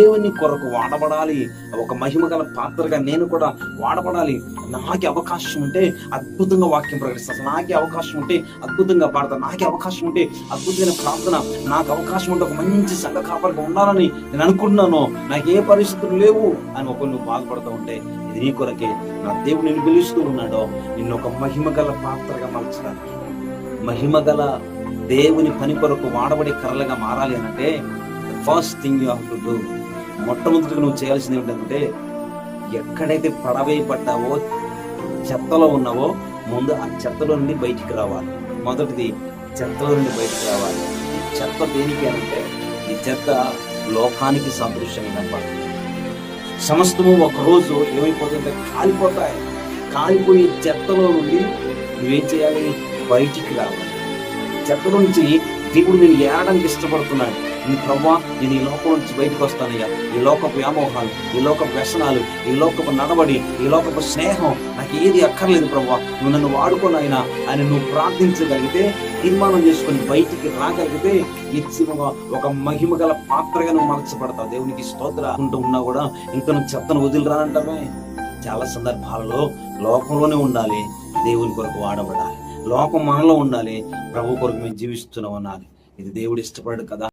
దేవుని కొరకు వాడబడాలి. ఒక మహిమ గల పాత్రగా నేను కూడా వాడబడాలి. నాకే అవకాశం ఉంటే అద్భుతంగా వాక్యం ప్రకటిస్తాను నాకే అవకాశం ఉంటే అద్భుతంగా పాడతాను నాకే అవకాశం ఉంటే అద్భుతమైన ప్రార్థన నాకు అవకాశం ఉంటే ఒక మంచి సంఘ కాపరిగా ఉండాలని నేను అనుకుంటున్నాను. నాకు ఏ పరిస్థితులు లేవు అని ఒకరు నువ్వు బాధపడుతూ ఉంటే ఇది నీ కొరకే. నా దేవుడు నిన్ను పిలుస్తూ ఉన్నాడో. నిన్ను ఒక మహిమ గల పాత్రగా మార్చడానికి. మహిమ గల దేవుని పని కొరకు వాడబడే కర్రలుగా మారాలి అంటే first thing you have to do మొట్టమొదటిగా నువ్వు చేయాల్సింది ఏంటంటే ఎక్కడైతే పడవేయబడ్డావో చెత్తలో ఉన్నావో ముందు ఆ చెత్తలో నుండి బయటికి రావాలి. మొదటిది చెత్తలో నుండి బయటికి రావాలి. ఈ చెత్త దేనికి అంటే ఈ చెత్త లోకానికి సదృశ్యమైనప్పుడు సమస్తము ఒక రోజు ఏమైపోతుందంటే కాలిపోతాయి. కాలిపోయి చెత్తలో నుండి నువ్వేం చేయాలి? బయటికి రావాలి. చెత్త నుంచి దేవుడు నేను ఏడడానికి ఇష్టపడుతున్నాను. నీ ప్రభా నేను ఈ లోకం నుంచి బయటకు వస్తానయ్యా. ఈ లోకపు వ్యామోహాలు ఈ లోకపు వ్యసనాలు ఈ లోకపు నడబడి ఈ లోకపు స్నేహం నాకు ఏది అక్కర్లేదు ప్రభా నువ్వు నన్ను వాడుకోనైనా అని నువ్వు ప్రార్థించగలిగితే తీర్మానం చేసుకొని బయటికి రాగలిగితే నిశ్చయముగా ఒక మహిమ గల పాత్రగా నువ్వు మలచబడతావు దేవునికి స్తోత్ర అంటూ ఉన్నా కూడా ఇంకా నువ్వు చెత్తను వదిలిరానంటామే చాలా సందర్భాలలో లోకంలోనే ఉండాలి. దేవుని కొరకు వాడబడాలి. లోకం మనలో ఉండాలి. ప్రభు కొరకు మేము జీవిస్తున్నాం అనాలి ఇది దేవుడు ఇష్టపడడు కదా.